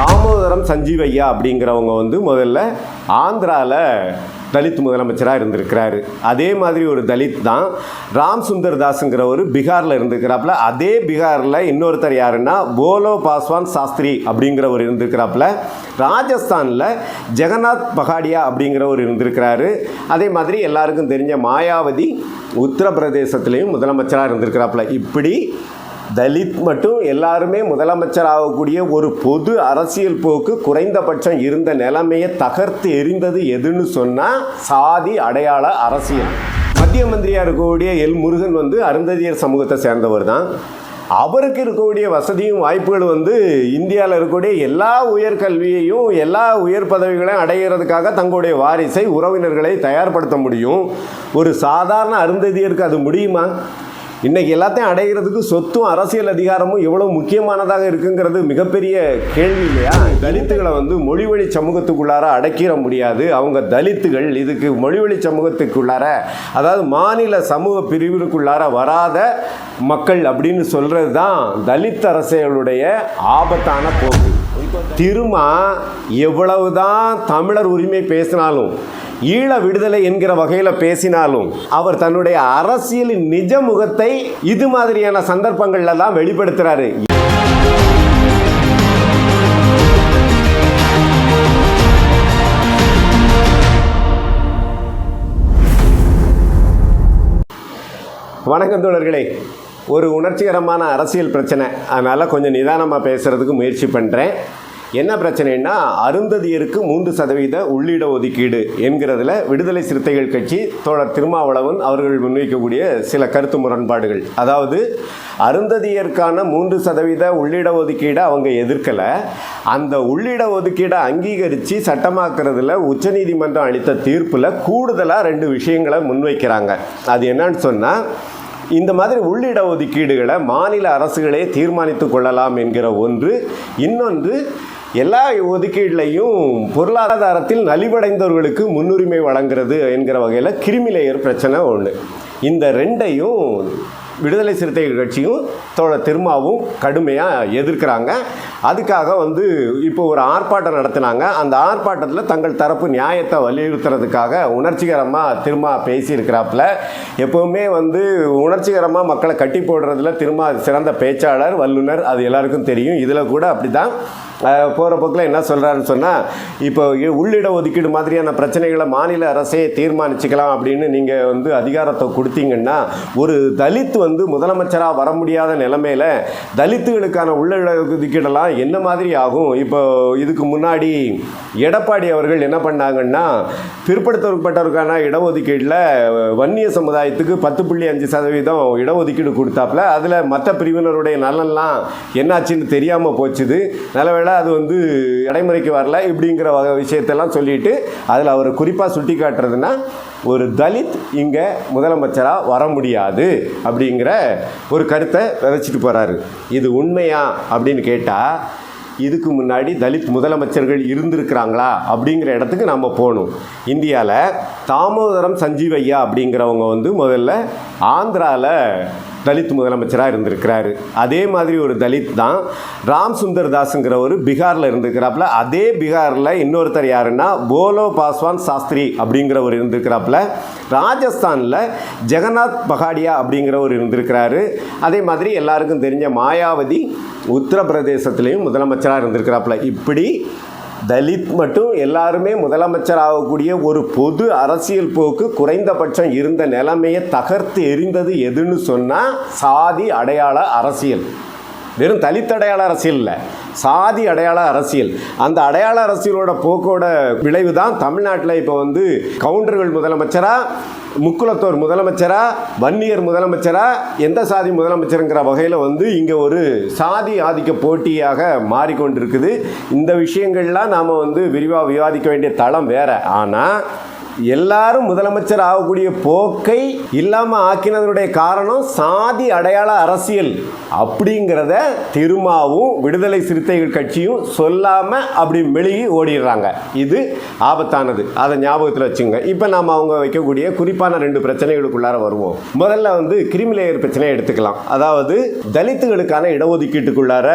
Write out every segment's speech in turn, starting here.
தாமோதரம் சஞ்சீவையா அப்படிங்கிறவங்க வந்து முதல்ல ஆந்திராவில் தலித் முதலமைச்சராக இருந்திருக்கிறாரு. அதே மாதிரி ஒரு தலித் தான் ராம் சுந்தர் தாஸுங்கிறவர் பீகாரில் இருந்திருக்கிறாப்புல. அதே பீகாரில் இன்னொருத்தர் யாருன்னா போலோ பாஸ்வான் சாஸ்திரி அப்படிங்கிறவர் இருந்திருக்கிறாப்புல. ராஜஸ்தானில் ஜெகநாத் பகாடியா அப்படிங்கிறவர் இருந்திருக்கிறாரு. அதே மாதிரி எல்லாருக்கும் தெரிஞ்ச மாயாவதி உத்தரப்பிரதேசத்துலேயும் முதலமைச்சராக இருந்திருக்கிறாப்புல. இப்படி தலித் மட்டும் எல்லாருமே முதலமைச்சர் ஆகக்கூடிய ஒரு பொது அரசியல் போக்கு குறைந்தபட்சம் இருந்த நிலைமையை தகர்த்து எரிந்தது எதுன்னு சொன்னால் சாதி அடையாள அரசியல். மத்திய மந்திரியாக இருக்கக்கூடிய எல் முருகன் வந்து அருந்ததியர் சமூகத்தை சேர்ந்தவர் தான். அவருக்கு இருக்கக்கூடிய வசதியும் வாய்ப்புகள் வந்து இந்தியாவில் இருக்கக்கூடிய எல்லா உயர்கல்வியையும் எல்லா உயர் பதவிகளையும் அடைகிறதுக்காக தங்களுடைய வாரிசை உறவினர்களை தயார்படுத்த முடியும். ஒரு சாதாரண அருந்ததியருக்கு அது முடியுமா? இன்றைக்கி எல்லாத்தையும் அடைகிறதுக்கு சொத்தும் அரசியல் அதிகாரமும் எவ்வளோ முக்கியமானதாக இருக்குங்கிறது மிகப்பெரிய கேள்வி இல்லையா? தலித்துகளை வந்து மொழிவழி சமூகத்துக்குள்ளார அடைக்கிற முடியாது. அவங்க தலித்துகள் இதுக்கு மொழிவழி சமூகத்துக்குள்ளார அதாவது மாநில சமூக பிரிவிற்குள்ளார வராத மக்கள் அப்படின்னு சொல்கிறது தான் தலித் அரசியலுடைய ஆபத்தான போக்கு. திருமா எவ்வளவுதான் தமிழர் உரிமை பேசினாலும் ஈழ விடுதலை என்கிற வகையில் பேசினாலும் அவர் தன்னுடைய அரசியலின் நிஜ முகத்தை இது மாதிரியான சந்தர்ப்பங்கள்ல தான் வெளிப்படுத்துறாரு. வணக்கம் தோழர்களே. ஒரு உணர்ச்சிகரமான அரசியல் பிரச்சனை. அதனால் கொஞ்சம் நிதானமாக பேசுகிறதுக்கு முயற்சி பண்ணுறேன் என்ன பிரச்சனைன்னா அருந்ததியருக்கு மூன்று சதவீத உள்ளிட ஒதுக்கீடு என்கிறதுல விடுதலை சிறுத்தைகள் கட்சி தோழர் திருமாவளவன் அவர்கள் முன்வைக்கக்கூடிய சில கருத்து முரண்பாடுகள். அதாவது அருந்ததியருக்கான மூன்று சதவீத உள்ளிட ஒதுக்கீடை அவங்க எதிர்க்கலை. அந்த உள்ளிட ஒதுக்கீடை அங்கீகரித்து சட்டமாக்குறதுல உச்சநீதிமன்றம் அளித்த தீர்ப்பில் கூடுதலாக ரெண்டு விஷயங்களை முன்வைக்கிறாங்க. அது என்னன்னு சொன்னால் இந்த மாதிரி உள்ளிட ஒதுக்கீடுகளை மாநில அரசுகளே தீர்மானித்து கொள்ளலாம் என்கிற ஒன்று. இன்னொன்று எல்லா ஒதுக்கீடுலையும் பொருளாதாரத்தில் நலிவடைந்தவர்களுக்கு முன்னுரிமை வழங்குறது என்கிற வகையில் கிரிமிலேயர் பிரச்சனை ஒன்று இந்த ரெண்டையும் விடுதலை சிறுத்தைகள் கட்சியும் தோழர் திருமாவும் கடுமையாக எதிர்க்கிறாங்க. அதுக்காக வந்து இப்போ ஒரு ஆர்ப்பாட்டம் நடத்தினாங்க. அந்த ஆர்ப்பாட்டத்தில் தங்கள் தரப்பு நியாயத்தை வலியுறுத்துறதுக்காக உணர்ச்சிகரமாக திருமா பேசியிருக்கிறாப்புல. எப்போவுமே வந்து உணர்ச்சிகரமாக மக்களை கட்டி போடுறதுல திருமா சிறந்த பேச்சாளர் வல்லுனர் அது எல்லாருக்கும் தெரியும். இதில் கூட அப்படி தான் போகிற போக்கில் என்ன சொல்கிறாருன்னு சொன்னால் இப்போ உள்ளிட ஒதுக்கீடு மாதிரியான பிரச்சனைகளை மாநில அரசே தீர்மானிச்சுக்கலாம் அப்படின்னு நீங்கள் வந்து அதிகாரத்தை கொடுத்தீங்கன்னா ஒரு தலித் வந்து முதலமைச்சராக வர முடியாத நிலைமையில் தலித்துகளுக்கான உள்ளிட ஒதுக்கீடெல்லாம் என்ன மாதிரி ஆகும்? இப்போ இதுக்கு முன்னாடி எடப்பாடி அவர்கள் என்ன பண்ணாங்கன்னா பிற்படுத்தப்பட்டவருக்கான இடஒதுக்கீட்டில் வன்னிய சமுதாயத்துக்கு பத்து புள்ளி அஞ்சு சதவீதம் இடஒதுக்கீடு கொடுத்தாப்புல அதில் மற்ற பிரிவினருடைய நலன்லாம் என்னாச்சுன்னு தெரியாமல் போச்சுது. நல்லவேளை அது வந்து இடைமுறைக்கு வரல இப்படிங்கிற வகை விஷயத்தெல்லாம் சொல்லிட்டு அதில் அவர் குறிப்பாக சுட்டி காட்டுறதுன்னா ஒரு தலித் இங்கே முதலமைச்சராக வர முடியாது அப்படிங்கிற ஒரு கருத்தை விதைச்சிட்டு போகிறாரு இது உண்மையா அப்படின்னு கேட்டால் இதுக்கு முன்னாடி தலித் முதலமைச்சர்கள் இருந்திருக்கிறாங்களா அப்படிங்கிற இடத்துக்கு நம்ம போகணும். இந்தியாவில் தாமோதரம் சஞ்சீவையா அப்படிங்கிறவங்க வந்து முதல்ல ஆந்திராவில் தலித் முதலமைச்சராக இருந்திருக்கிறாரு. அதே மாதிரி ஒரு தலித் தான் ராம் சுந்தர் தாஸுங்கிறவர் பீகாரில் இருந்திருக்கிறாப்புல. அதே பீகாரில் இன்னொருத்தர் யாருன்னா போலோ பாஸ்வான் சாஸ்திரி அப்படிங்கிறவர் இருந்திருக்கிறாப்புல. ராஜஸ்தானில் ஜெகநாத் பகாடியா அப்படிங்கிறவர் இருந்திருக்கிறாரு. அதே மாதிரி எல்லாருக்கும் தெரிஞ்ச மாயாவதி உத்தரப்பிரதேசத்துலேயும் முதலமைச்சராக இருந்திருக்கிறாப்புல. இப்படி தலித் மட்டும் எல்லாருமே முதலமைச்சர் ஆகக்கூடிய ஒரு பொது அரசியல் போக்கு குறைந்தபட்சம் இருந்த நிலைமையை தகர்த்து எரிந்தது எதுன்னு சொன்னால் சாதி அடையாள அரசியல். வெறும் தலித் அடையாள அரசியல் இல்லை. சாதி அடையாள அரசியல். அந்த அடையாள அரசியலோட போக்கோட விளைவு தான் தமிழ்நாட்டில் இப்போ வந்து கவுண்டர்கள் முதலமைச்சராக முக்குலத்தோர் முதலமைச்சரா வன்னியர் முதலமைச்சரா எந்த சாதி முதலமைச்சருங்கிற வகையில் வந்து இங்கே ஒரு சாதி ஆதிக்க போட்டியாக மாறிக்கொண்டிருக்குது. இந்த விஷயங்கள்லாம் நாம் வந்து விரிவாக விவாதிக்க வேண்டிய தளம் வேறு. ஆனால் எல்லாரும் முதலமைச்சர் ஆகக்கூடிய போக்கை இல்லாமல் ஆக்கினதனுடைய காரணம் சாதி அடையாள அரசியல் அப்படிங்கிறத திருமாவும் விடுதலை சிறுத்தைகள் கட்சியும் சொல்லாமல் அப்படி மெழுகி ஓடிடுறாங்க. இது ஆபத்தானது. அதை ஞாபகத்தில் வச்சுங்க. இப்போ நாம் அவங்க வைக்கக்கூடிய குறிப்பான ரெண்டு பிரச்சனைகளுக்குள்ளார வருவோம். முதல்ல வந்து கிரிமிலேயர் பிரச்சனையை எடுத்துக்கலாம். அதாவது தலித்துகளுக்கான இடஒதுக்கீட்டுக்குள்ளார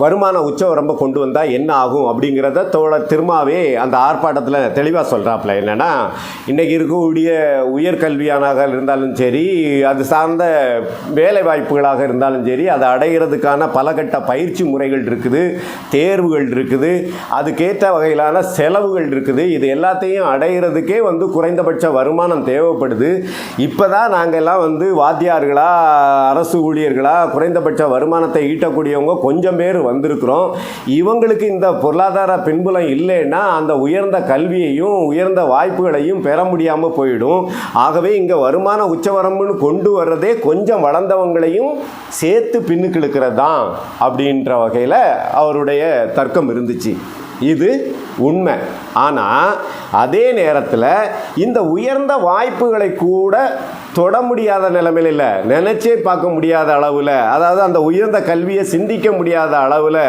வருமான உச்சவரம்பை கொண்டு வந்தால் என்ன ஆகும் அப்படிங்கிறத தோழர் திருமாவே அந்த ஆர்ப்பாட்டத்தில் தெளிவாக சொல்கிறாப்புல என்னென்னா இன்றைக்கி இருக்கக்கூடிய உயர்கல்வியானாக இருந்தாலும் சரி அது சார்ந்த வேலை வாய்ப்புகளாக இருந்தாலும் சரி அதை அடைகிறதுக்கான பலகட்ட பயிற்சி முறைகள் இருக்குது தேர்வுகள் இருக்குது அதுக்கேற்ற வகையிலான செலவுகள் இருக்குது. இது எல்லாத்தையும் அடைகிறதுக்கே வந்து குறைந்தபட்ச வருமானம் தேவைப்படுது. இப்போ தான் நாங்கள் எல்லாம் வந்து வாத்தியார்களா அரசு ஊழியர்களா குறைந்தபட்ச வருமானத்தை ஈட்டக்கூடியவங்க கொஞ்சம் பேர் வந்திருக்கிறோம். இவங்களுக்கு இந்த பொருளாதார பின்புலம் இல்லைன்னா அந்த உயர்ந்த கல்வியையும் உயர்ந்த வாய்ப்புகளையும் பெற முடியாமல் போயிடும். ஆகவே இங்கே வருமான உச்சவரம்புன்னு கொண்டு வர்றதே கொஞ்சம் வளர்ந்தவங்களையும் சேர்த்து பின்னுக்கு இழுக்கிறது தான் அப்படின்ற வகையில் அவருடைய தர்க்கம் இருந்துச்சு. இது உண்மை. ஆனால் அதே நேரத்தில் இந்த உயர்ந்த வாய்ப்புகளை கூட தொட முடியாத நிலைமையில் இல்லை. நினச்சே பார்க்க முடியாத அளவில் அதாவது அந்த உயர்ந்த கல்வியை சிந்திக்க முடியாத அளவில்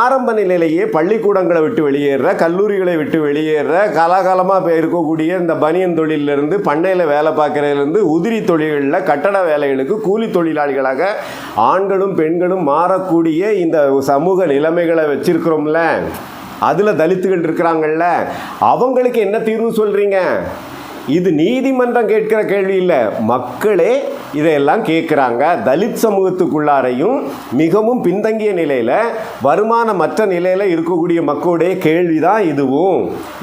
ஆரம்ப நிலையிலேயே பள்ளிக்கூடங்களை விட்டு வெளியேற கல்லூரிகளை விட்டு வெளியேற காலாகாலமாக இப்போ இருக்கக்கூடிய இந்த பனியன் தொழிலிருந்து பண்ணையில் வேலை பார்க்குறதுலேருந்து உதிரி தொழில்களில் கட்டட வேலைகளுக்கு கூலி தொழிலாளிகளாக ஆண்களும் பெண்களும் மாறக்கூடிய இந்த சமூக நிலைமைகளை வச்சிருக்கிறோம்ல. அதில் தலித்துகள் இருக்கிறாங்கல்ல. அவங்களுக்கு என்ன தீர்வு சொல்கிறீங்க இது நீதிமன்றம் கேட்கிற கேள்வி இல்லை. மக்களே இதையெல்லாம் கேட்குறாங்க. தலித் சமூகத்துக்குள்ளாரையும் மிகவும் பின்தங்கிய நிலையில் வருமான மற்ற நிலையில் இருக்கக்கூடிய மக்களுடைய கேள்வி தான் இதுவும்.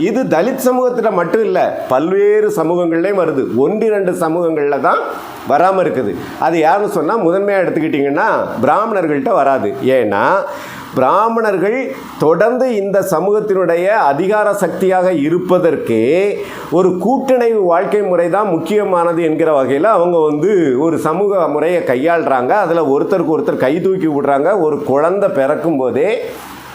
இது தலித் சமூகத்தில் மட்டும் இல்லை பல்வேறு சமூகங்கள்லேயும் வருது. ஒன்றிரண்டு சமூகங்களில் தான் வராமல் இருக்குது. அது யாருன்னு சொன்னால் முதன்மையாக எடுத்துக்கிட்டிங்கன்னா பிராமணர்கள்ட்ட வராது. ஏன்னா பிராமணர்கள் தொடர்ந்து இந்த சமூகத்தினுடைய அதிகார சக்தியாக இருப்பதற்கே ஒரு கூட்டிணைவு வாழ்க்கை முறை தான் முக்கியமானது என்கிற வகையில் அவங்க வந்து ஒரு சமூக முறையை கையாளுறாங்க. அதில் ஒருத்தருக்கு ஒருத்தர் கை தூக்கி விடுறாங்க. ஒரு குழந்தை பிறக்கும் போதே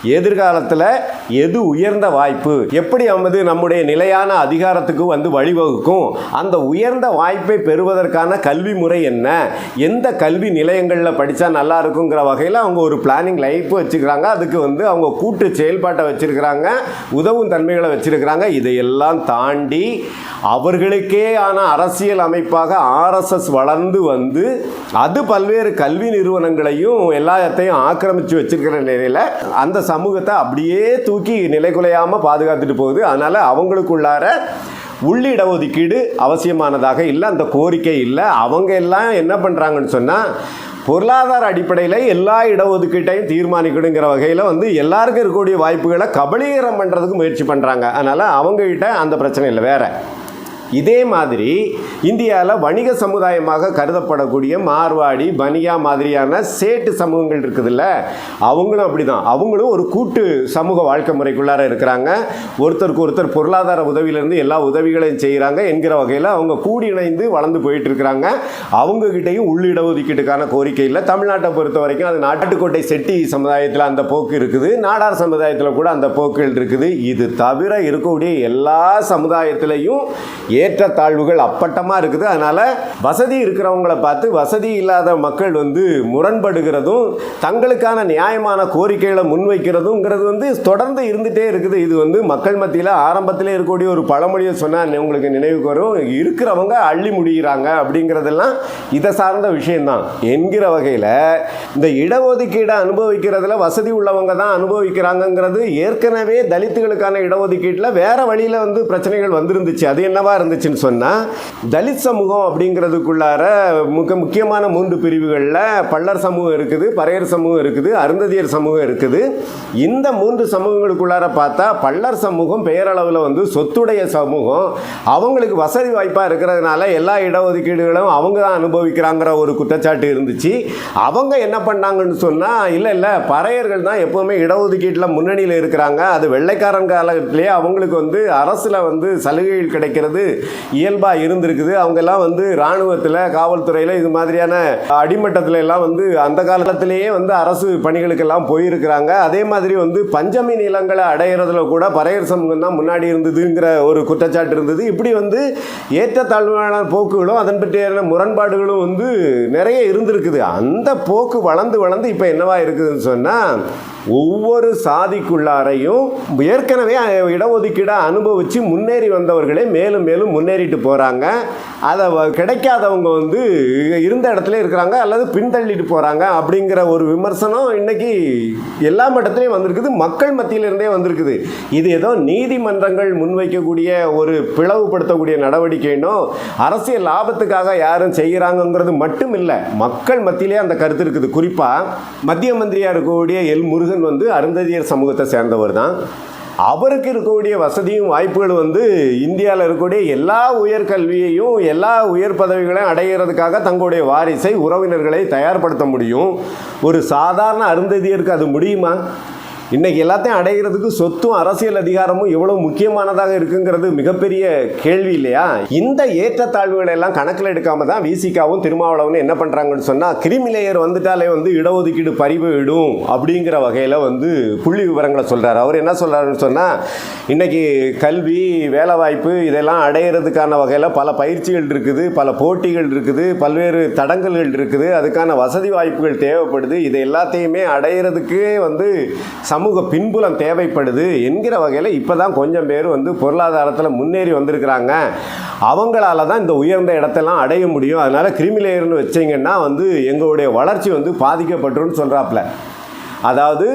எதிர்காலத்தில் எது உயர்ந்த வாய்ப்பு? எப்படி அமது நம்முடைய நிலையான அதிகாரத்துக்கு வந்து வழிவகுக்கும்? அந்த உயர்ந்த வாய்ப்பை பெறுவதற்கான கல்வி முறை என்ன? எந்த கல்வி நிலையங்களில் படித்தா நல்லா இருக்குங்கிற வகையில் அவங்க ஒரு பிளானிங் லைஃப் வச்சுக்கிறாங்க. அதுக்கு வந்து அவங்க கூட்டு செயல்பாட்டை வச்சுருக்கிறாங்க. உதவும் தன்மைகளை வச்சுருக்கிறாங்க. இதையெல்லாம் தாண்டி அவர்களுக்கே ஆன அரசியல் அமைப்பாக ஆர்எஸ்எஸ் வளர்ந்து வந்து அது பல்வேறு கல்வி நிறுவனங்களையும் எல்லாத்தையும் ஆக்கிரமித்து வச்சிருக்கிற நிலையில் அந்த சமூகத்தை அப்படியே தூக்கி நிலைகுலையாமல் பாதுகாத்துட்டு போகுது. அதனால் அவங்களுக்குள்ளார உள்ளிட ஒதுக்கீடு அவசியமானதாக இல்லை அந்த கோரிக்கை இல்லை. அவங்க எல்லாம் என்ன பண்ணுறாங்கன்னு சொன்னால் பொருளாதார அடிப்படையில் எல்லா இடஒதுக்கீட்டையும் தீர்மானிக்கணுங்கிற வகையில் வந்து எல்லாருக்கும் இருக்கக்கூடிய வாய்ப்புகளை கபலீகரம் பண்ணுறதுக்கு முயற்சி பண்ணுறாங்க அதனால் அவங்ககிட்ட அந்த பிரச்சனை இல்லை வேறு. இதே மாதிரி இந்தியாவில் வணிக சமுதாயமாக கருதப்படக்கூடிய மார்வாடி பனியா மாதிரியான சேட்டு சமூகங்கள் இருக்குதுல்ல அவங்களும் அப்படி தான் அவங்களும் ஒரு கூட்டு சமூக வாழ்க்கை முறைக்குள்ளார இருக்கிறாங்க. ஒருத்தருக்கு ஒருத்தர் பொருளாதார உதவியிலேருந்து எல்லா உதவிகளையும் செய்கிறாங்க என்கிற வகையில் அவங்க கூடி இணைந்து வளர்ந்து போயிட்டு இருக்கிறாங்க. அவங்ககிட்டையும் உள்ளிட ஒதுக்கீட்டுக்கான கோரிக்கை இல்லை. தமிழ்நாட்டை பொறுத்த வரைக்கும் அது நாட்டுக்கோட்டை செட்டி சமுதாயத்தில் அந்த போக்கு இருக்குது. நாடார் சமுதாயத்தில் கூட அந்த போக்குகள் இருக்குது. இது தவிர இருக்கக்கூடிய எல்லா சமுதாயத்திலையும் ஏற்றத்தாழ்வுகள் அப்பட்டமாக இருக்குது. அதனால் வசதி இருக்கிறவங்கள பார்த்து வசதி இல்லாத மக்கள் வந்து முரண்படுகிறதும் தங்களுக்கான நியாயமான கோரிக்கைகளை முன்வைக்கிறதுங்கிறது வந்து தொடர்ந்து இருந்துகிட்டே இருக்குது. இது வந்து மக்கள் மத்தியில் ஆரம்பத்தில் இருக்கக்கூடிய ஒரு பழமொழியை சொன்னால் உங்களுக்கு நினைவுக்கு வரும். இருக்கிறவங்க அள்ளி முடிகிறாங்க அப்படிங்கிறதெல்லாம் இதை சார்ந்த விஷயம்தான். என்கிற வகையில் இந்த இடஒதுக்கீடை அனுபவிக்கிறதுல வசதி உள்ளவங்க தான் அனுபவிக்கிறாங்கங்கிறது ஏற்கனவே தலித்துகளுக்கான இடஒதுக்கீட்டில் வேறு வழியில் வந்து பிரச்சனைகள் வந்திருந்துச்சு. அது என்னவா இருந்துச்சுன்னு சொன்னால் தலித் சமூகம் அப்படிங்கிறதுக்குள்ளார மிக முக்கியமான மூன்று பிரிவுகளில் பள்ளர் சமூகம் இருக்குது பறையர் சமூகம் இருக்குது அருந்ததியர் சமூகம் இருக்குது. இந்த மூன்று சமூகங்களுக்குள்ளார பார்த்தா பள்ளர் சமூகம் பெயரளவில் வந்து சொத்துடைய சமூகம். அவங்களுக்கு வசதி வாய்ப்பாக இருக்கிறதுனால எல்லா இடஒதுக்கீடுகளும் அவங்க தான் அனுபவிக்கிறாங்கிற ஒரு குற்றச்சாட்டு இருந்துச்சு. அவங்க என்ன பண்ணாங்கன்னு சொன்னால் இல்லை இல்லை பறையர்கள் தான் எப்போவுமே இடஒதுக்கீட்டில் முன்னணியில் இருக்கிறாங்க. அது வெள்ளைக்காரன் காலத்திலேயே அவங்களுக்கு வந்து அரசில் வந்து சலுகைகள் கிடைக்கிறது. இயல்பாக இருந்திருக்குது. அவங்கெல்லாம் வந்து இராணுவத்தில் காவல்துறையில் இது மாதிரியான அடிமட்டத்தில் எல்லாம் வந்து அந்த காலத்திலேயே வந்து அரசு பணிகளுக்கெல்லாம் போயிருக்கிறாங்க. அதே மாதிரி வந்து பஞ்சமி நிலங்களை அடையிறதுல கூட பறையர் சமூகம் தான் முன்னாடி இருந்ததுங்கிற ஒரு குற்றச்சாட்டு இருந்தது. இப்படி வந்து ஏற்றத்தாழ்வான போக்குகளும் அதன் பற்றியான முரண்பாடுகளும் வந்து நிறைய இருந்திருக்குது. அந்த போக்கு வளர்ந்து வளர்ந்து இப்போ என்னவா இருக்குதுன்னு சொன்னால் ஒவ்வொரு சாதிக்குள்ளாரையும் ஏற்கனவே இடஒதுக்கீடை அனுபவித்து முன்னேறி வந்தவர்களே மேலும் மேலும் முன்னேறிட்டு போகிறாங்க அதை கிடைக்காதவங்க வந்து இருந்த இடத்துல இருக்கிறாங்க அல்லது பின்தள்ளிட்டு போகிறாங்க அப்படிங்கிற ஒரு விமர்சனம் இன்னைக்கு எல்லா மட்டத்திலையும் வந்திருக்குது. மக்கள் மத்தியிலிருந்தே வந்திருக்குது. இது ஏதோ நீதிமன்றங்கள் முன்வைக்கக்கூடிய ஒரு பிளவுபடுத்தக்கூடிய நடவடிக்கைனோ அரசியல் லாபத்துக்காக யாரும் செய்கிறாங்கங்கிறது மட்டும் இல்லை மக்கள் மத்தியிலே அந்த கருத்து இருக்குது. குறிப்பாக மத்திய மந்திரியாக இருக்கக்கூடிய எல் முருகன் வந்து அருந்ததியர் சமூகத்தை சேர்ந்தவர் தான். அவருக்கு இருக்கக்கூடிய வசதியும் வாய்ப்புகள் வந்து இந்தியாவில் இருக்கக்கூடிய எல்லா உயர்கல்வியையும் எல்லா உயர் பதவிகளையும் அடைகிறதுக்காக தங்களுடைய வாரிசை உறவினர்களை தயார்படுத்த முடியும். ஒரு சாதாரண அருந்ததியருக்கு அது முடியுமா? இன்றைக்கி எல்லாத்தையும் அடைகிறதுக்கு சொத்தும் அரசியல் அதிகாரமும் எவ்வளோ முக்கியமானதாக இருக்குங்கிறது மிகப்பெரிய கேள்வி இல்லையா? இந்த ஏற்றத்தாழ்வுகளை எல்லாம் கணக்கில் எடுக்காம தான் விசிகாவும் திருமாவளவனும் என்ன பண்ணுறாங்கன்னு சொன்னால் கிரிமிலேயர் வந்துட்டாலே வந்து இடஒதுக்கீடு பறிவிடும் அப்படிங்கிற வகையில் வந்து புள்ளி விவரங்களை சொல்கிறார் அவர் என்ன சொல்கிறாருன்னு சொன்னால் இன்னைக்கு கல்வி வேலைவாய்ப்பு இதெல்லாம் அடையிறதுக்கான வகையில் பல பயிற்சிகள் இருக்குது பல போட்டிகள் இருக்குது பல்வேறு தடங்கல்கள் இருக்குது. அதுக்கான வசதி வாய்ப்புகள் தேவைப்படுது. இது எல்லாத்தையுமே அடையிறதுக்கே வந்து சமூக பின்புலம் தேவைப்படுது என்கிற வகையில் இப்போ தான் கொஞ்சம் பேர் வந்து பொருளாதாரத்தில் முன்னேறி வந்திருக்கிறாங்க. அவங்களால தான் இந்த உயர்ந்த இடத்தெல்லாம் அடைய முடியும். அதனால் கிரிமிலேயர்னு வச்சிங்கன்னா வந்து எங்களுடைய வளர்ச்சி வந்து பாதிக்கப்பட்டுருன்னு சொல்கிறாப்புல அதாவது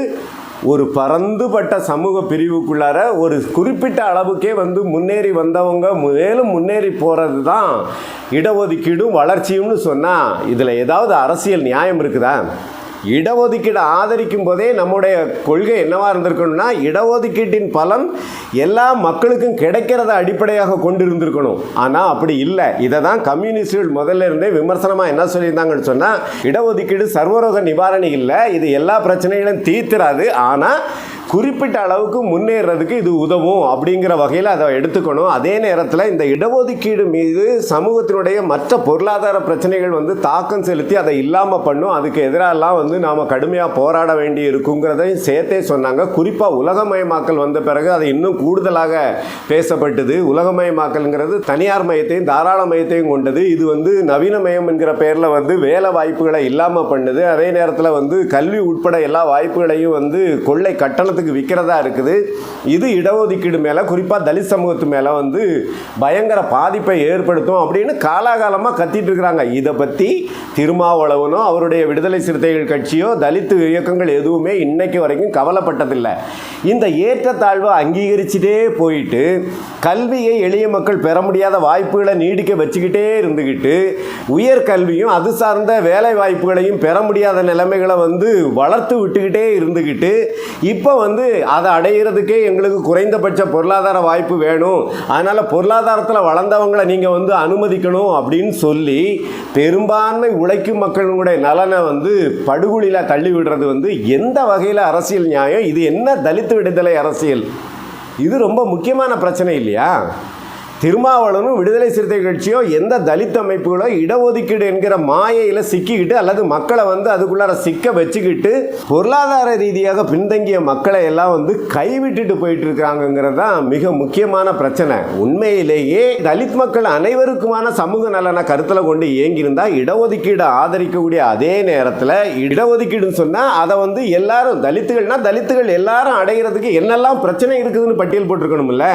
ஒரு பரந்துபட்ட சமூக பிரிவுக்குள்ளார ஒரு குறிப்பிட்ட அளவுக்கே வந்து முன்னேறி வந்தவங்க மேலும் முன்னேறி போகிறது தான் இடஒதுக்கீடும் வளர்ச்சியும்னு சொன்னால் இதில் ஏதாவது அரசியல் நியாயம் இருக்குதா? இடஒதுக்கீடு ஆதரிக்கும் போதே நம்முடைய கொள்கை என்னவாக இருந்திருக்கணும்னா இடஒதுக்கீட்டின் பலன் எல்லா மக்களுக்கும் கிடைக்கிறத அடிப்படையாக கொண்டு இருந்திருக்கணும் ஆனால் அப்படி இல்லை. இதை தான் கம்யூனிஸ்டுகள் முதல்ல இருந்தே விமர்சனமாக என்ன சொல்லியிருந்தாங்கன்னு சொன்னால் இடஒதுக்கீடு சர்வரோக நிவாரணி இல்லை. இது எல்லா பிரச்சனைகளையும் தீர்த்துறாது ஆனால் குறிப்பிட்ட அளவுக்கு முன்னேறதுக்கு இது உதவும் அப்படிங்கிற வகையில் அதை எடுத்துக்கணும். அதே நேரத்தில் இந்த இடஒதுக்கீடு மீது சமூகத்தினுடைய மற்ற பொருளாதார பிரச்சனைகள் வந்து தாக்கம் செலுத்தி அதை இல்லாமல் பண்ணும். அதுக்கு எதிராலாம் வந்து நாம் கடுமையாக போராட வேண்டி இருக்குங்கிறதையும் சேர்த்தே சொன்னாங்க. குறிப்பாக உலகமயமாக்கல் வந்த பிறகு அது இன்னும் கூடுதலாக பேசப்பட்டது. உலகமயமாக்கல்ங்கிறது தனியார் மையத்தையும் தாராள மையத்தையும் கொண்டது. இது வந்து நவீனமயம் என்கிற பேரில் வந்து வேலை வாய்ப்புகளை இல்லாமல் பண்ணுது. அதே நேரத்தில் வந்து கல்வி உட்பட எல்லா வாய்ப்புகளையும் வந்து கொள்ளை சமூகத்துக்கு விற்கிறதா இருக்குது. இது இடஒதுக்கீடு மேலே குறிப்பாக தலித் சமூகத்து மேலே வந்து பயங்கர பாதிப்பை ஏற்படுத்தும் அப்படின்னு காலாகாலமாக கத்திட்டு இருக்கிறாங்க. இதை பற்றி திருமாவளவனோ அவருடைய விடுதலை சிறுத்தைகள் கட்சியோ தலித் இயக்கங்கள் எதுவுமே இன்னைக்கு வரைக்கும் கவலைப்பட்டதில்லை. இந்த ஏற்றத்தாழ்வை அங்கீகரிச்சுட்டே போயிட்டு கல்வியை எளிய மக்கள் பெற முடியாத வாய்ப்புகளை நீடிக்க வச்சுக்கிட்டே இருந்துக்கிட்டு உயர்கல்வியும் அது சார்ந்த வேலை வாய்ப்புகளையும் பெற முடியாத நிலைமைகளை வந்து வளர்த்து விட்டுக்கிட்டே இருந்துக்கிட்டு இப்போ வந்து அதை அடையிறதுக்கே எங்களுக்கு குறைந்தபட்ச பொருளாதார வாய்ப்பு வேணும். அதனால் பொருளாதாரத்தில் வளர்ந்தவங்களை நீங்கள் வந்து அனுமதிக்கணும் அப்படின்னு சொல்லி பெரும்பான்மை உழைக்கும் மக்களுடைய நலனை வந்து படுகொலியில் தள்ளி விடுறது வந்து எந்த வகையில் அரசியல் நியாயம்? இது என்ன தலித்து விடுதலை அரசியல்? இது ரொம்ப முக்கியமான பிரச்சனை இல்லையா? திருமாவளவனும் விடுதலை சிறுத்தை கட்சியோ எந்த தலித் அமைப்புகளோ இடஒதுக்கீடு என்கிற மாயையில் சிக்கிக்கிட்டு அல்லது மக்களை வந்து அதுக்குள்ளார சிக்க வச்சுக்கிட்டு பொருளாதார ரீதியாக பின்தங்கிய மக்களை எல்லாம் வந்து கைவிட்டுட்டு போயிட்டு இருக்கிறாங்கிறது தான் மிக முக்கியமான பிரச்சனை. உண்மையிலேயே தலித் மக்கள் அனைவருக்குமான சமூக நலனை கருத்தில் கொண்டு இயங்கியிருந்தால் இடஒதுக்கீடு ஆதரிக்கக்கூடிய அதே நேரத்தில் இடஒதுக்கீடுன்னு சொன்னால் அதை வந்து எல்லாரும் தலித்துகள்னா தலித்துகள் எல்லாரும் அடைகிறதுக்கு என்னெல்லாம் பிரச்சனை இருக்குதுன்னு பட்டியல் போட்டிருக்கணும்ல?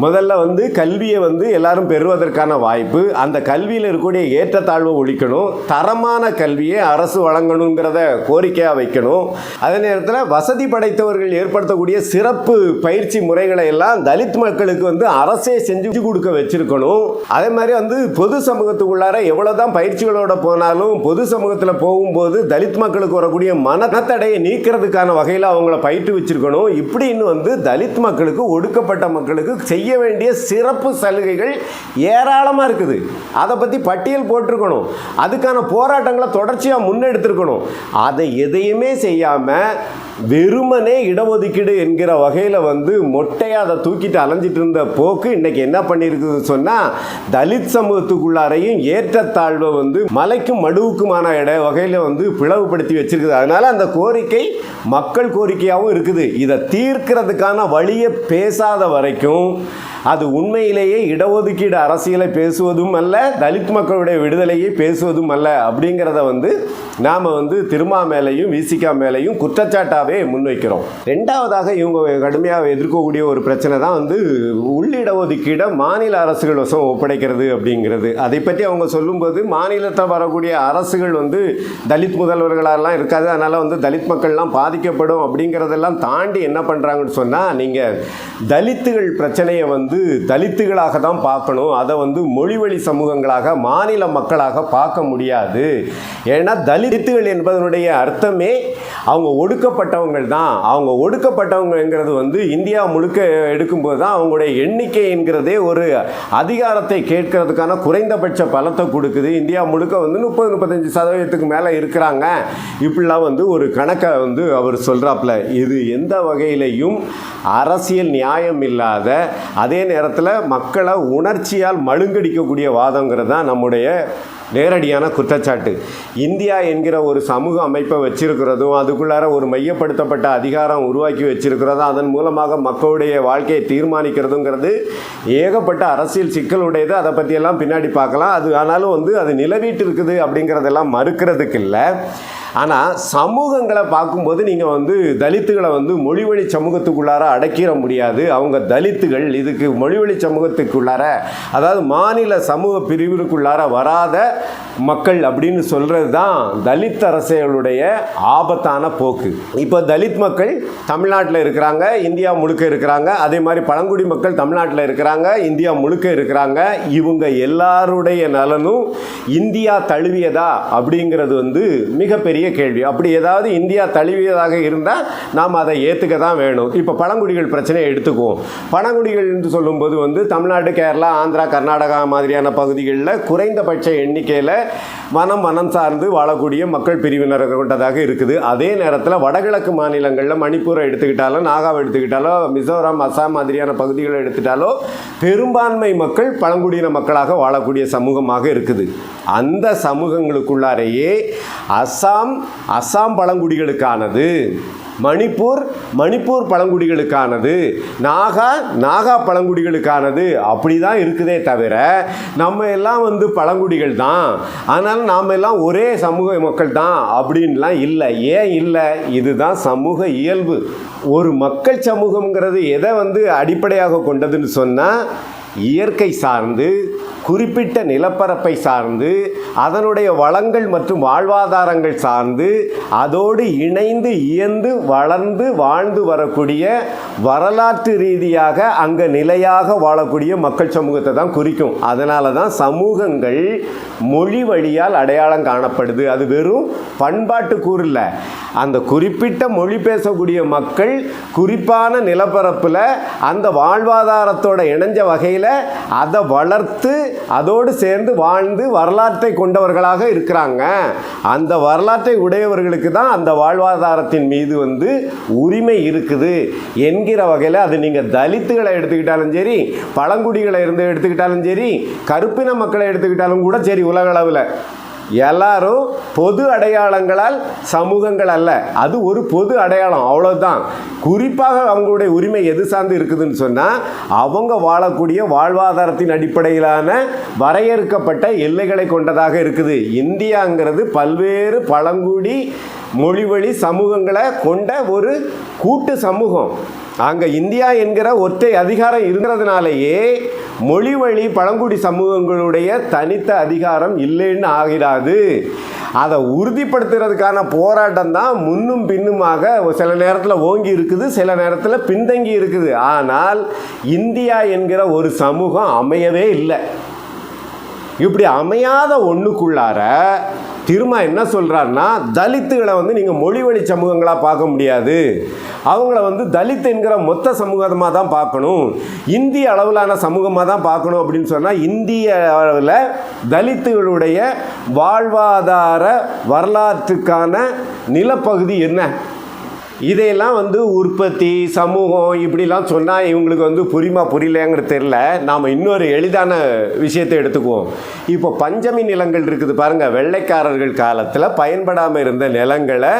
முதல்ல வந்து கல்வியை வந்து எல்லாரும் பெறுவதற்கான வாய்ப்பு அந்த கல்வியில் இருக்கக்கூடிய ஏற்றத்தாழ்வை ஒழிக்கணும் தரமான கல்வியை அரசு வழங்கணுங்கிறத கோரிக்கையாக வைக்கணும். அதே நேரத்தில் வசதி படைத்தவர்கள் ஏற்படுத்தக்கூடிய சிறப்பு பயிற்சி முறைகளை எல்லாம் தலித் மக்களுக்கு வந்து அரசே செஞ்சு கொடுக்க வச்சிருக்கணும். அதே மாதிரி வந்து பொது சமூகத்துக்குள்ளார எவ்வளோதான் பயிற்சிகளோட போனாலும் பொது சமூகத்தில் போகும்போது தலித் மக்களுக்கு வரக்கூடிய மனத்தடையை நீக்கிறதுக்கான வகையில் அவங்கள பயிற்று வச்சிருக்கணும் இப்படின்னு வந்து தலித் மக்களுக்கு ஒடுக்கப்பட்ட மக்களுக்கு செய்ய செய்ய வேண்டிய சிறப்பு சலுகைகள் ஏராளமாக இருக்குது. அதை பற்றி பட்டியல் போட்டிருக்கணும். அதுக்கான போராட்டங்களை தொடர்ச்சியாக முன்னெடுத்திருக்கணும். அதை எதையுமே செய்யாமல் வெறுமனே இடஒதுக்கீடு என்கிற வகையில் வந்து மொட்டையாக அதை தூக்கிட்டு அலைஞ்சிட்டு இருந்த போக்கு இன்னைக்கு என்ன பண்ணியிருக்குதுன்னு சொன்னால் தலித் சமூகத்துக்குள்ளாரையும் ஏற்றத்தாழ்வை வந்து மலைக்கும் மடுவுக்குமான இட வகையில் வந்து பிளவுபடுத்தி வச்சிருக்குது. அதனால் அந்த கோரிக்கை மக்கள் கோரிக்கையாகவும் இருக்குது. இதை தீர்க்கிறதுக்கான வழியை பேசாத வரைக்கும் அது உண்மையிலேயே இடஒதுக்கீடு அரசியலை பேசுவதும் அல்ல தலித் மக்களுடைய விடுதலையை பேசுவதும் அல்ல அப்படிங்கிறத வந்து நாம் வந்து திருமா மேலையும் விசிகா மேலையும் குற்றச்சாட்டாகவே பிரச்சனையாகவே முன்வைக்கிறோம். ரெண்டாவதாக இவங்க கடுமையாக எதிர்க்கக்கூடிய ஒரு பிரச்சனை தான் வந்து உள்ளிட ஒதுக்கீடை மாநில அரசுகள் வசம் ஒப்படைக்கிறது அப்படிங்கிறது. அதை பற்றி அவங்க சொல்லும்போது மாநிலத்தில் வரக்கூடிய அரசுகள் வந்து தலித் முதல்வர்களாலாம் இருக்காது. அதனால் வந்து தலித் மக்கள்லாம் பாதிக்கப்படும் அப்படிங்கிறதெல்லாம் தாண்டி என்ன பண்ணுறாங்கன்னு சொன்னால் நீங்கள் தலித்துகள் பிரச்சனையை வந்து தலித்துகளாக தான் பார்க்கணும். அதை வந்து மொழிவழி சமூகங்களாக மாநில மக்களாக பார்க்க முடியாது. ஏன்னா தலித்துகள் என்பதனுடைய அர்த்தமே அவங்க ஒடுக்கப்பட்ட ஒடுக்கப்பட்டவங்கள் தான். அவங்க ஒடுக்கப்பட்டவங்கிறது வந்து இந்தியா முழுக்க எடுக்கும்போது தான் அவங்களுடைய எண்ணிக்கை என்கிறதே ஒரு அதிகாரத்தை கேட்கறதுக்கான குறைந்தபட்ச பலத்தை கொடுக்குது. இந்தியா முழுக்க வந்து முப்பது முப்பத்தஞ்சு சதவீதத்துக்கு மேலே இருக்கிறாங்க. இப்படிலாம் வந்து ஒரு கணக்கை வந்து அவர் சொல்கிறாப்புல இது எந்த வகையிலையும் அரசியல் நியாயம் இல்லாத அதே நேரத்தில் மக்களை உணர்ச்சியால் மழுங்கடிக்கக்கூடிய வாதங்கிறது தான் நம்முடைய நேரடியான குற்றச்சாட்டு. இந்தியா என்கிற ஒரு சமூக அமைப்பை வச்சிருக்கிறதும் அதுக்குள்ளார ஒரு மையப்படுத்தப்பட்ட அதிகாரம் உருவாக்கி வச்சிருக்கிறதும் அதன் மூலமாக மக்களுடைய வாழ்க்கையை தீர்மானிக்கிறதுங்கிறது ஏகப்பட்ட அரசியல் சிக்கலுடையது. அதை பற்றியெல்லாம் பின்னாடி பார்க்கலாம். அது ஆனாலும் வந்து அது நிலவீட்டு இருக்குது அப்படிங்கிறதெல்லாம் மறுக்கிறதுக்கு இல்லை. ஆனால் சமூகங்களை பார்க்கும்போது நீங்கள் வந்து தலித்துகளை வந்து மொழிவழி சமூகத்துக்குள்ளார அடக்கிட முடியாது. அவங்க தலித்துகள் இதுக்கு மொழிவழி சமூகத்துக்குள்ளார அதாவது மாநில சமூக பிரிவிற்குள்ளார வராத மக்கள் அப்படின்னு சொல்கிறது தான் தலித் அரசியலுடைய ஆபத்தான போக்கு. இப்போ தலித் மக்கள் தமிழ்நாட்டில் இருக்கிறாங்க இந்தியா முழுக்க இருக்கிறாங்க. அதே மாதிரி பழங்குடி மக்கள் தமிழ்நாட்டில் இருக்கிறாங்க இந்தியா முழுக்க இருக்கிறாங்க. இவங்க எல்லாருடைய நலனும் இந்தியா தழுவியதா அப்படிங்கிறது வந்து மிகப்பெரிய கேள்வி. அப்படி ஏதாவது இந்தியா தழுவியதாக இருந்தால் நாம் அதை ஏற்றுக்க தான் வேணும். இப்போ பழங்குடிகள் பிரச்சனையை எடுத்துக்குவோம். பழங்குடிகள் என்று சொல்லும்போது வந்து தமிழ்நாடு கேரளா ஆந்திரா கர்நாடகா மாதிரியான பகுதிகளில் குறைந்தபட்ச எண்ணிக்கையில் மனம் மனம் சார்ந்து வாழக்கூடிய மக்கள் பிரிவினர் கொண்டதாக இருக்குது. அதே நேரத்தில் வடகிழக்கு மாநிலங்களில் மணிப்பூரை எடுத்துக்கிட்டாலும் நாகாவை எடுத்துக்கிட்டாலோ மிசோரம் அசாம் மாதிரியான பகுதிகளை எடுத்துட்டாலோ பெரும்பான்மை மக்கள் பழங்குடியின மக்களாக வாழக்கூடிய சமூகமாக இருக்குது. அந்த சமூகங்களுக்குள்ளாரையே அசாம் அசாம் பழங்குடிகளுக்கானது. மணிப்பூர் மணிப்பூர் பழங்குடிகளுக்கானது. நாகா நாகா பழங்குடிகளுக்கானது. அப்படி தான் இருக்குதே தவிர நம்ம எல்லாம் வந்து பழங்குடிகள் தான். அதனால் நாம் எல்லாம் ஒரே சமூக மக்கள் தான் அப்படின்லாம் இல்லை. ஏன் இல்லை? இதுதான் சமூக இயல்பு. ஒரு மக்கள் சமூகம்ங்கிறது எதை வந்து அடிப்படையாக கொண்டதுன்னு சொன்னால் இயற்கை சார்ந்து குறிப்பிட்ட நிலப்பரப்பை சார்ந்து அதனுடைய வளங்கள் மற்றும் வாழ்வாதாரங்கள் சார்ந்து அதோடு இணைந்து இயந்து வளர்ந்து வாழ்ந்து வரக்கூடிய வரலாற்று ரீதியாக அங்கே நிலையாக வாழக்கூடிய மக்கள் சமூகத்தை தான் குறிக்கும். அதனால தான் சமூகங்கள் மொழி வழியால் அடையாளம் காணப்படுது. அது வெறும் பண்பாட்டு கூறு அந்த குறிப்பிட்ட மொழி பேசக்கூடிய மக்கள் குறிப்பான நிலப்பரப்பில் அந்த வாழ்வாதாரத்தோட இணைஞ்ச வகையில் அதை வளர்த்து அதோடு சேர்ந்து வாழ்ந்து வரலாற்றை கொண்டவர்களாக இருக்கிறாங்க. அந்த வரலாற்றை உடையவர்களுக்கு தான் அந்த வாழ்வாதாரத்தின் மீது வந்து உரிமை இருக்குது. என் என்கிற வகையில் அது நீங்கள் தலித்துகளை எடுத்துக்கிட்டாலும் சரி பழங்குடிகளை இருந்து எடுத்துக்கிட்டாலும் சரி கருப்பின மக்களை எடுத்துக்கிட்டாலும் கூட சரி உலகளவில் எல்லாரும் பொது அடையாளங்களால் சமூகங்கள் அல்ல. அது ஒரு பொது அடையாளம் அவ்வளோதான் குறிப்பாக அவங்களுடைய உரிமை எது சார்ந்து இருக்குதுன்னு சொன்னால் அவங்க வாழக்கூடிய வாழ்வாதாரத்தின் அடிப்படையிலான வரையறுக்கப்பட்ட எல்லைகளை கொண்டதாக இருக்குது. இந்தியாங்கிறது பல்வேறு பழங்குடி மொழிவழி சமூகங்களை கொண்ட ஒரு கூட்டு சமூகம். அங்கே இந்தியா என்கிற ஒற்றை அதிகாரம் இருக்கிறதுனாலேயே மொழி வழி பழங்குடி சமூகங்களுடைய தனித்த அதிகாரம் இல்லைன்னு ஆகிடாது. அதை உறுதிப்படுத்துறதுக்கான போராட்டம் தான் முன்னும் பின்னுமாக சில நேரத்தில் ஓங்கி இருக்குது சில நேரத்தில் பின்தங்கி இருக்குது. ஆனால் இந்தியா என்கிற ஒரு சமூகம் அமையவே இல்லை. இப்படி அமையாத ஒன்றுக்குள்ளார திரும்ப என்ன சொல்கிறாருன்னா தலித்துகளை வந்து நீங்கள் மொழி வழி சமூகங்களாக பார்க்க முடியாது. அவங்கள வந்து தலித் என்கிற மொத்த சமூகமாக தான் பார்க்கணும். இந்திய அளவிலான சமூகமாக தான் பார்க்கணும் அப்படின்னு சொன்னால் இந்திய அளவில் தலித்துகளுடைய வாழ்வாதார வரலாற்றுக்கான நிலப்பகுதி என்ன? இதையெல்லாம் வந்து உற்பத்தி சமூகம் இப்படிலாம் சொன்னால் இவங்களுக்கு வந்து புரியுமா புரியலையாங்கிறது தெரில நாம் இன்னொரு எளிதான விஷயத்தை எடுத்துக்குவோம். இப்போ பஞ்சமி நிலங்கள் இருக்குது பாருங்கள் வெள்ளைக்காரர்கள் காலத்தில் பயன்படாமல் இருந்த நிலங்களை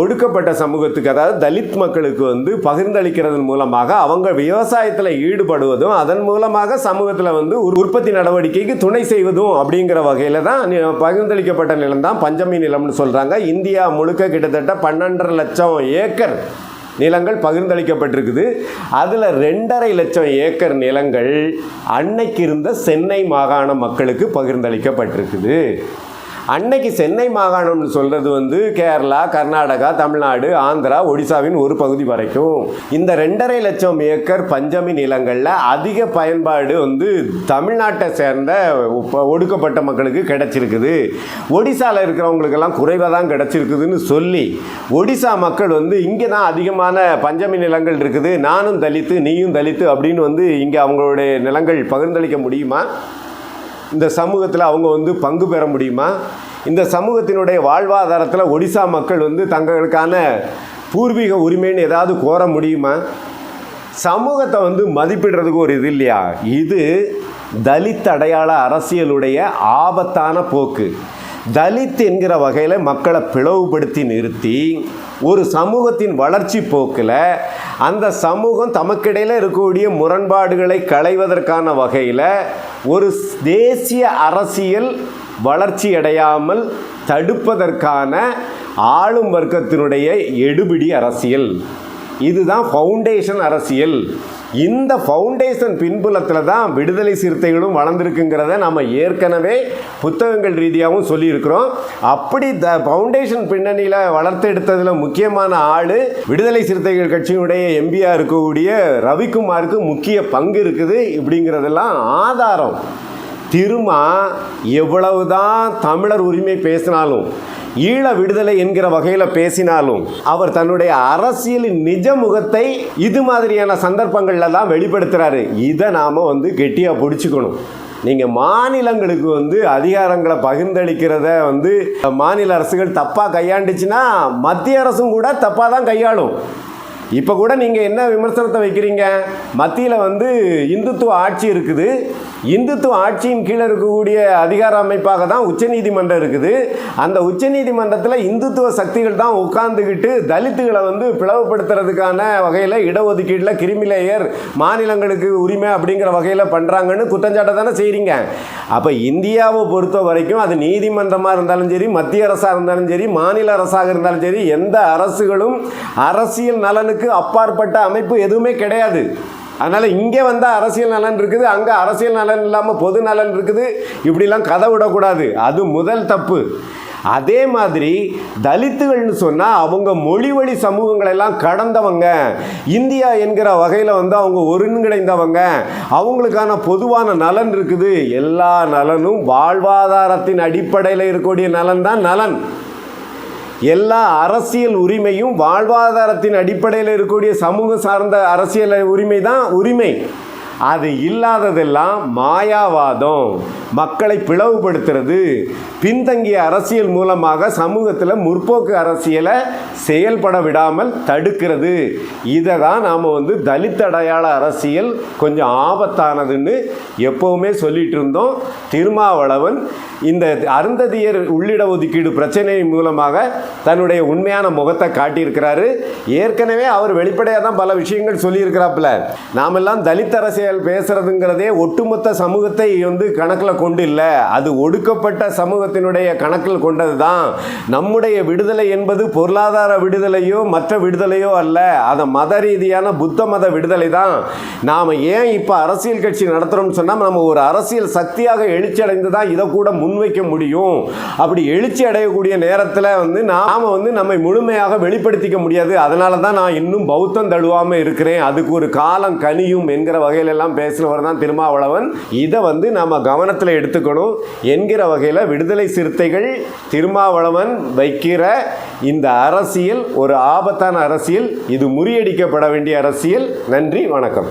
ஒடுக்கப்பட்ட சமூகத்துக்கு அதாவது தலித் மக்களுக்கு வந்து பகிர்ந்தளிக்கிறதன் மூலமாக அவங்க விவசாயத்தில் ஈடுபடுவதும் அதன் மூலமாக சமூகத்தில் வந்து ஒரு உற்பத்தி நடவடிக்கைக்கு துணை செய்வதும் அப்படிங்கிற வகையில் தான் பகிர்ந்தளிக்கப்பட்ட நிலம் தான் பஞ்சமி நிலம்னு சொல்கிறாங்க இந்தியா முழுக்க கிட்டத்தட்ட பன்னெண்டரை லட்சம் ஏக்கர் நிலங்கள் பகிர்ந்தளிக்கப்பட்டிருக்குது. அதில் ரெண்டரை லட்சம் ஏக்கர் நிலங்கள் அன்னைக்கு இருந்த சென்னை மாகாண மக்களுக்கு பகிர்ந்தளிக்கப்பட்டிருக்குது. அன்னைக்கு சென்னை மாகாணம்னு சொல்கிறது வந்து கேரளா கர்நாடகா தமிழ்நாடு ஆந்திரா ஒடிசாவின் ஒரு பகுதி வரைக்கும். இந்த ரெண்டரை லட்சம் ஏக்கர் பஞ்சமி நிலங்களில் அதிக பயன்பாடு வந்து தமிழ்நாட்டை சேர்ந்த ஒடுக்கப்பட்ட மக்களுக்கு கிடச்சிருக்குது. ஒடிசாவில் இருக்கிறவங்களுக்கெல்லாம் குறைவாக தான் கிடச்சிருக்குதுன்னு சொல்லி ஒடிசா மக்கள் வந்து இங்கே தான் அதிகமான பஞ்சமி நிலங்கள் இருக்குது. நானும் தலித்து நீயும் தலித்து அப்படின்னு வந்து இங்கே அவங்களுடைய நிலங்கள் பகிர்ந்தளிக்க முடியுமா? இந்த சமூகத்தில் அவங்க வந்து பங்கு பெற முடியுமா? இந்த சமூகத்தினுடைய வாழ்வாதாரத்தில் ஒடிசா மக்கள் வந்து தங்களுக்கான பூர்வீக உரிமைன்னு ஏதாவது கோர முடியுமா? சமூகத்தை வந்து மதிப்பிடுறதுக்கு ஒரு இது இல்லையா? இது தலித் அடையாள அரசியலுடைய ஆபத்தான போக்கு. தலித் என்கிற வகையில் மக்களை பிளவுபடுத்தி நிறுத்தி ஒரு சமூகத்தின் வளர்ச்சி போக்கில் அந்த சமூகம் தமக்கிடையில் இருக்கக்கூடிய முரண்பாடுகளை களைவதற்கான வகையில் ஒரு தேசிய அரசியல் வளர்ச்சி அடையாமல் தடுப்பதற்கான ஆளும் வர்க்கத்தினுடைய எடுபிடி அரசியல். இதுதான் ஃபவுண்டேஷன் அரசியல். இந்த ஃபவுண்டேஷன் பின்புலத்தில் தான் விடுதலை சிறுத்தைகளும் வளர்ந்துருக்குங்கிறத நம்ம ஏற்கனவே புத்தகங்கள் ரீதியாகவும் சொல்லியிருக்கிறோம். அப்படி த ஃபவுண்டேஷன் பின்னணியில் வளர்த்தெடுத்ததில் முக்கியமான ஆள் விடுதலை சிறுத்தைகள் கட்சியினுடைய எம்பியாக இருக்கக்கூடிய ரவிக்குமாருக்கு முக்கிய பங்கு இருக்குது. இப்படிங்கிறதெல்லாம் ஆதாரம். திருமா எவ்வளவுதான் தமிழர் உரிமை பேசினாலும் ஈழ விடுதலை என்கிற வகையில் பேசினாலும் அவர் தன்னுடைய அரசியலின் நிஜ முகத்தை இது மாதிரியான சந்தர்ப்பங்கள்ல தான் வெளிப்படுத்துறாரு. இதை நாம வந்து கெட்டியாக பிடிச்சிக்கணும். நீங்கள் மாநிலங்களுக்கு வந்து அதிகாரங்களை பகிர்ந்தளிக்கிறத வந்து மாநில அரசுகள் தப்பாக கையாண்டுச்சுன்னா மத்திய அரசும் கூட தப்பாக தான் கையாளும். இப்போ கூட நீங்கள் என்ன விமர்சனத்தை வைக்கிறீங்க? மத்தியில் வந்து இந்துத்துவ ஆட்சி இருக்குது. இந்துத்துவ ஆட்சியின் கீழே இருக்கக்கூடிய அதிகார அமைப்பாக தான் உச்சநீதிமன்றம் இருக்குது. அந்த உச்சநீதிமன்றத்தில் இந்துத்துவ சக்திகள் தான் உட்கார்ந்துக்கிட்டு தலித்துகளை வந்து பிளவுபடுத்துறதுக்கான வகையில் இடஒதுக்கீடில் கிரிமிலேயர் மாநிலங்களுக்கு உரிமை அப்படிங்கிற வகையில் பண்ணுறாங்கன்னு குற்றஞ்சாட்டை தானே செய்கிறீங்க அப்போ இந்தியாவை பொறுத்த வரைக்கும் அது நீதிமன்றமாக இருந்தாலும் சரி மத்திய அரசாக இருந்தாலும் சரி மாநில அரசாக இருந்தாலும் சரி எந்த அரசுகளும் அரசியல் நலனுக்கு அப்பாற்பட்ட அமைப்பு எதுவுமே கிடையாது. அதனால் இங்கே வந்தால் அரசியல் நலன் இருக்குது அங்கே அரசியல் நலன் இல்லாமல் பொது நலன் இருக்குது. இப்படிலாம் கதை விடக்கூடாது. அது முதல் தப்பு. அதே மாதிரி தலித்துகள்னு சொன்னால் அவங்க மொழி வழி சமூகங்களெல்லாம் கடந்தவங்க. இந்தியா என்கிற வகையில் வந்து அவங்க ஒருங்கிணைந்தவங்க. அவங்களுக்கான பொதுவான நலன் இருக்குது. எல்லா நலனும் வாழ்வாதாரத்தின் அடிப்படையில் இருக்கக்கூடிய நலன் தான் நலன். எல்லா அரசியல் உரிமையும் வாழ்வாதாரத்தின் அடிப்படையில் இருக்கக்கூடிய சமூக சார்ந்த அரசியல் உரிமை தான் உரிமை. அது இல்லாததெல்லாம் மாயாவாதம். மக்களை பிளவுபடுத்துறது. பின்தங்கிய அரசியல் மூலமாக சமூகத்தில் முற்போக்கு அரசியலை செயல்பட விடாமல் தடுக்கிறது. இதை தான் நாம் வந்து தலித் அடையாள அரசியல் கொஞ்சம் ஆபத்தானதுன்னு எப்போவுமே சொல்லிட்டு இருந்தோம். திருமாவளவன் இந்த அருந்ததியர் உள்ளிட ஒதுக்கீடு பிரச்சனை மூலமாக தன்னுடைய உண்மையான முகத்தை காட்டியிருக்கிறாரு. ஏற்கனவே அவர் வெளிப்படையாக தான் பல விஷயங்கள் சொல்லியிருக்கிறாப்புல. நாமெல்லாம் தலித் அரசியல் பேசுறதுங்கிறதே ஒட்டுமொத்த சமூகத்தை வந்து கணக்கில் கொண்டு இல்லை. அது ஒடுக்கப்பட்ட சமூகத்தினுடைய கணக்கில் கொண்டது தான் நம்முடைய விடுதலை என்பது பொருளாதார விடுதலையோ மற்ற விடுதலையோ அல்ல. அது மத ரீதியான புத்த மத விடுதலை தான் நாம் ஏன் இப்போ அரசியல் கட்சி நடத்துகிறோம்னு சொன்னால் நம்ம ஒரு அரசியல் சக்தியாக எழுச்சி அடைந்து தான் இதை கூட முன்வைக்க முடியும். அப்படி எழுச்சி அடையக்கூடிய நேரத்தில் வந்து நாம் வந்து நம்மை முழுமையாக வெளிப்படுத்திக்க முடியாது. அதனால தான் நான் இன்னும் பௌத்தம் தழுவாமல் இருக்கிறேன். அதுக்கு ஒரு காலம் கனியும் என்கிற வகையிலெல்லாம் பேசினவர் தான் திருமாவளவன். இதை வந்து நம்ம கவனத்தில் எடுத்துக்கணும் என்கிற வகையில் விடுதலை சிறுத்தைகள் திருமாவளவன் வைக்கிற இந்த அரசியல் ஒரு ஆபத்தான அரசியல் இது முறியடிக்கப்பட வேண்டிய அரசியல். நன்றி வணக்கம்.